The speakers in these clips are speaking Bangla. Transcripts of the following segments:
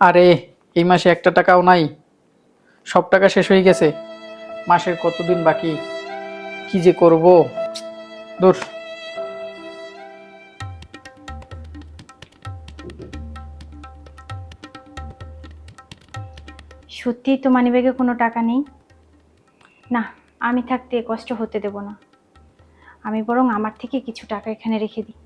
আরে এই মাসে একটা টাকাও নাই। সব টাকা শেষ হয়ে গেছে। মাসের কতদিন বাকি? কি যে করব? দূর। সত্যিই তো মানিব্যাগে কোনো টাকা নেই? না আমি থাকতে কষ্ট হতে দেব না। আমি বরং আমার থেকে কিছু টাকা এখানে রেখে দিই।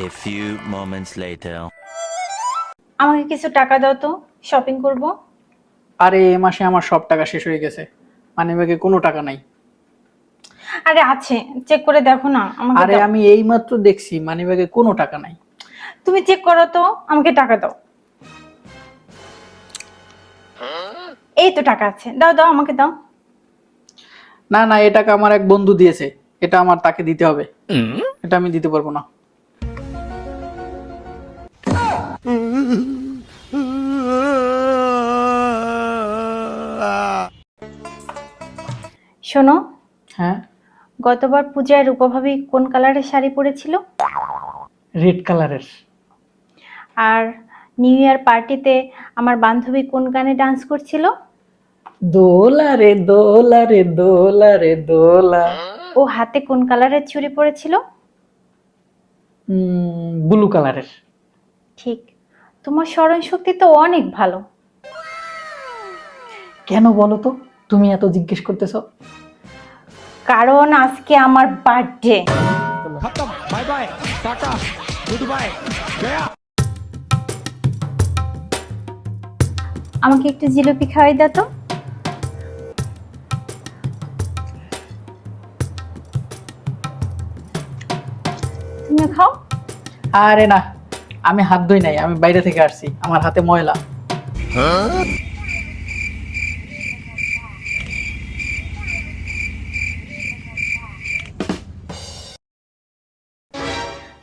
A few moments later. আমাকে কিছু টাকা দাও তো শপিং করব। আরে এই মাসে আমার সব টাকা শেষ হয়ে গেছে। মানে ব্যাগে কোনো টাকা নাই। আরে আছে। চেক করে দেখো না আমাকে আরে দাও। আমি এইমাত্র দেখছি মানি ব্যাগে কোনো টাকা নাই। তুমি চেক করো তো আমাকে টাকা দাও। এই তো টাকা আছে। দাও দাও আমাকে দাও। না না এ টাকা আমার এক বন্ধু দিয়েছে। এটা আমার তাকে দিতে হবে। এটা আমি দিতে পারব না। শোনো হ্যাঁ? গতবার পূজায় রূপভাবী কোন কালারের শাড়ি পরেছিল? রেড কালারের। আর নিউ ইয়ার পার্টিতে আমার বান্ধবী কোন গানে ডান্স করছিল? দোলা রে দোলা রে দোলা রে দোলা। ও হাতে কোন কালারের চুড়ি পরেছিল? ব্লু কালারের। ঠিক। তোমার স্মরণ শক্তি তো অনেক ভালো। কেন বলো তো তুমি এত জিজ্ঞেস করতেছো। কারণ আজকে আমার বার্থডে। আমাকে একটু জিলিপি খাওয়াই দাও তো। তুমি খাও। আরে না আমি হাত ধুই নাই আমি বাইরে থেকে আসছি আমার হাতে ময়লা।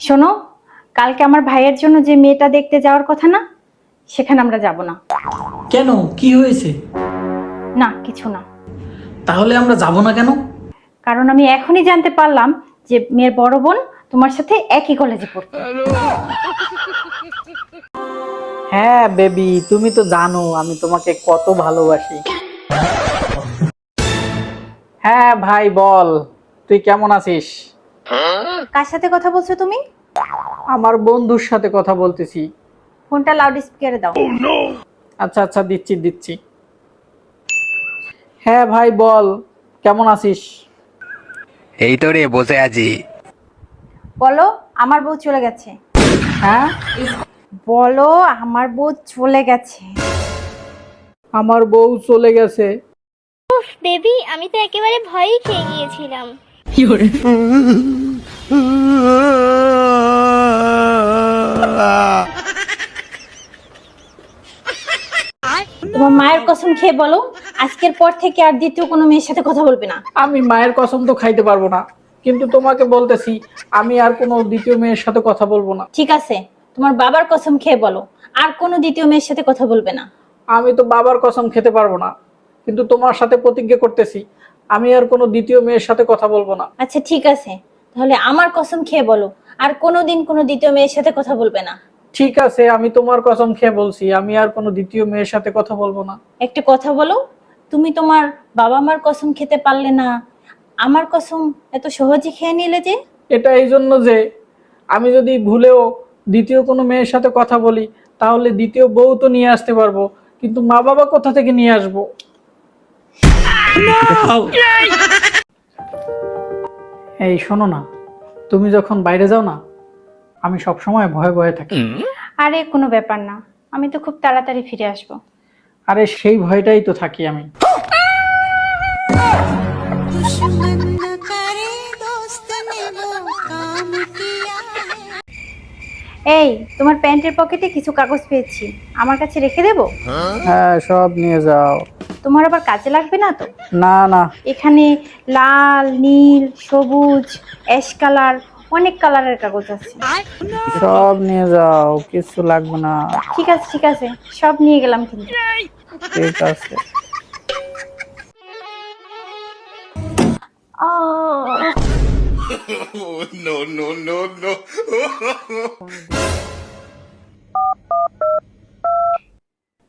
শোনো কালকে আমার ভাইয়ের জন্য যে মেয়েটা দেখতে যাওয়ার কথা না সেখানে আমরা যাব না। কেন? কি হয়েছে? না কিছু না। তাহলে আমরা যাব না কেন? কারণ আমি এখনই জানতে পারলাম যে মেয়ের বড় বোন তোমার সাথে একই কলেজে পড়তো। হ্যাঁ বেবি তুমি তো জানো আমি তোমাকে কত ভালোবাসি। হ্যাঁ ভাই বল তুই কেমন আছিস? কার সাথে কথা বলছো তুমি? আমার বন্ধুর সাথে কথা বলতেছি। ফোনটা লাউড স্পিকারে দাও। আচ্ছা আচ্ছা দিচ্ছি দিচ্ছি। হ্যাঁ ভাই বল কেমন আছিস? এই তো রে বসে আছি। বলো আমার বউ চলে গেছে। হ্যাঁ? বলো আমার বউ চলে গেছে। আমার বউ চলে গেছে। উফ বেবি আমি তো একেবারে ভয়ই খেয়ে গিয়েছিলাম। তোমার মায়ের কসম খেয়ে বলো আজকের পর থেকে আর দ্বিতীয় কোনো মেয়ের সাথে কথা বলবে না। আমি মায়ের কসম তো খাইতে পারব না কিন্তু তোমাকে বলতেছি আমি আর কোনো দ্বিতীয় মেয়ের সাথে কথা বলব না। ঠিক আছে তোমার বাবার কসম খেয়ে বলো আর কোনো দ্বিতীয় মেয়ের সাথে কথা বলবে না। আমি তো বাবার কসম খেতে পারব না কিন্তু তোমার সাথে প্রতিজ্ঞা করতেছি আমি আর কোনো দ্বিতীয় মেয়ের সাথে কথা বলব না। আচ্ছা ঠিক আছে। তাহলে আমার কসম খেয়ে বলো আর কোনোদিন কোনো দ্বিতীয় মেয়ের সাথে কথা বলবে না। ঠিক আছে আমি তোমার কসম খেয়ে বলছি আমি আর কোনো দ্বিতীয় মেয়ের সাথে কথা বলব না। একটা কথা বলো তুমি তোমার বাবা মার কসম খেতে পারলে না আমার কসম এত সহজে খেয়ে নিলে যে? এটা এই জন্য যে আমি যদি ভুলেও দ্বিতীয় কোনো মেয়ের সাথে কথা বলি তাহলে দ্বিতীয় বউ তো নিয়ে আসতে পারব কিন্তু মা বাবা কোথা থেকে নিয়ে আসব? এই শোনো না তুমি যখন বাইরে যাও না আমি সব সময় ভয়ে ভয়ে থাকি। আরে কোনো ব্যাপার না আমি তো খুব তাড়াতাড়ি ফিরে আসব। আরে সেই ভয়টাই তো থাকি আমি। এই তোমার প্যান্টের পকেটে কিছু কাগজ পেয়েছি। আমার কাছে রেখে দেবো? হ্যাঁ সব নিয়ে যাও। তোমার আবার কাজে লাগবে না তো? না না। এখানে লাল নীল সবুজ অ্যাশ কালার অনেক কালারের কাগজ আছে। সব নিয়ে যাও কিছু লাগবে না। ঠিক আছে ঠিক আছে সব নিয়ে গেলাম কিন্তু। ঠিক আছে। আহ।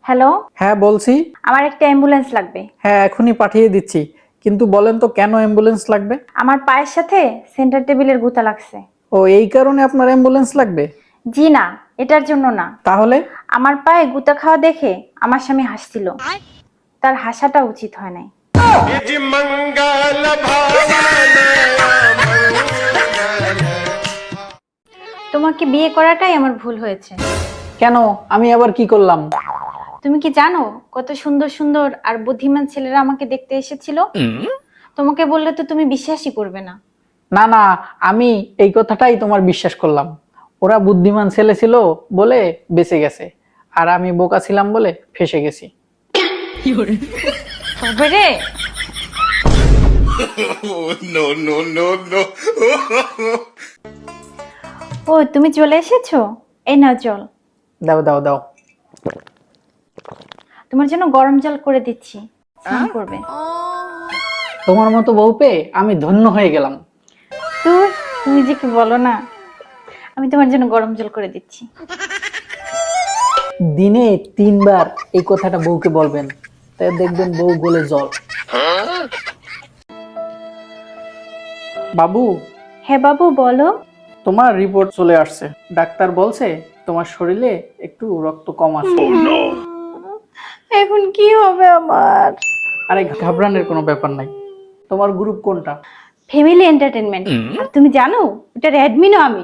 হ্যালো হ্যাঁ বলছি। আমার একটা অ্যাম্বুলেন্স লাগবে। হ্যাঁ এখনই পাঠিয়ে দিচ্ছি। কিন্তু বলেন তো কেন অ্যাম্বুলেন্স লাগবে? আমার পায়ের সাথে সেন্টার টেবিলের গুতা লাগছে। ও এই কারণে আপনার অ্যাম্বুলেন্স লাগবে? জি না এটার জন্য না। তাহলে? আমার পায়ে গুতা খাওয়া দেখে আমার স্বামী হাসছিল। তার হাসাটা উচিত হয় নাই। তোমাকে বিয়ে করাটাই আমার ভুল হয়েছে। কেন? আমি আবার কি করলাম? তুমি কি জানো কত সুন্দর সুন্দর আর বুদ্ধিমান ছেলেরা আমাকে দেখতে এসেছিল? তোমাকে বললে তো তুমি বিশ্বাসই করবে না। না না আমি এই কথাটাই তোমার বিশ্বাস করলাম। ওরা বুদ্ধিমান ছেলে ছিল বলে বেঁচে গেছে। আর আমি বোকা ছিলাম বলে ফেসে গেছি। তবে রে। ও তুমি চলে এসেছ? এই নাও জল। দাও দাও দাও। তোমার জন্য গরম জল করে দিচ্ছি। স্নান করবে। তোমার মতো বউ পেয়ে আমি ধন্য হয়ে গেলাম। তুই তুমি যে কি বলো না? আমি তোমার জন্য গরম জল করে দিচ্ছি। দিনে তিনবার এই কথাটা বউকে বলবেন। তাই দেখবেন বউ গলে জল। বাবু? হ্যাঁ বাবু বলো। তোমার রিপোর্ট চলে আসছে। ডাক্তার বলছে তোমার শরীরে একটু রক্ত কম আছে। এখন কি হবে আমার? আরে ঘাবড়ানোর কোনো ব্যাপার নাই। তোমার গ্রুপ কোনটা? ফ্যামিলি এন্টারটেনমেন্ট আর তুমি জানো এটার অ্যাডমিনও আমি।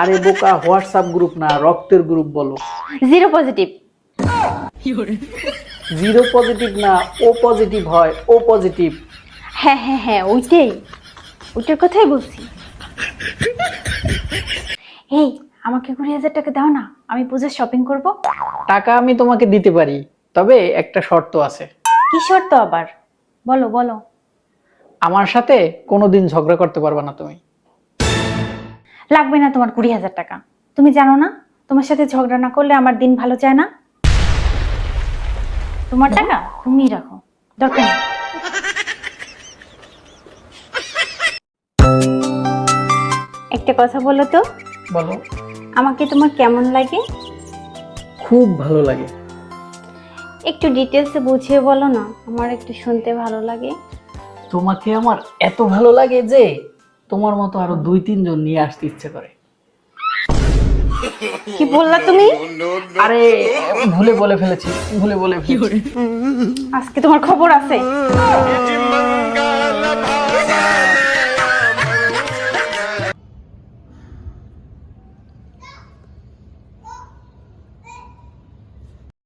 আরে বোকা হোয়াটসঅ্যাপ গ্রুপ না রক্তের গ্রুপ বলো। জিরো পজিটিভ জিরো পজিটিভ না ও পজিটিভ হয় ও পজিটিভ হ্যাঁ হ্যাঁ হ্যাঁ ওইটাই। ওইটার কথাই বলছি। এই আমাকে কুড়ি হাজার টাকা দাও না আমি পূজার শপিং করব। টাকা আমি তোমাকে দিতে পারি তবে একটা শর্ত আছে। কি শর্ত আবার? বলো বলো। আমার সাথে কোনোদিন ঝগড়া করতে পারবে না তুমি। লাগবে না তোমার কুড়ি হাজার টাকা। তুমি জানো না তোমার সাথে ঝগড়া না করলে আমার দিন ভালো যায় না? তোমার টাকা তুমি রাখো। দরকার একটা কথা বলো তো। বলো। আমাকে তোমার কেমন লাগে? খুব ভালো লাগে। একটু ডিটেলসে বুঝিয়ে বলো না আমার একটু শুনতে ভালো লাগে। তোমাকে আমার এত ভালো লাগে যে তোমার মতো আরও দুই তিনজন নিয়ে আসতে ইচ্ছে করে। কি বললা তুমি? আরে ভুলে বলে ফেলেছি ভুলে বলে ফেলেছি। আজকে তোমার খবর আছে।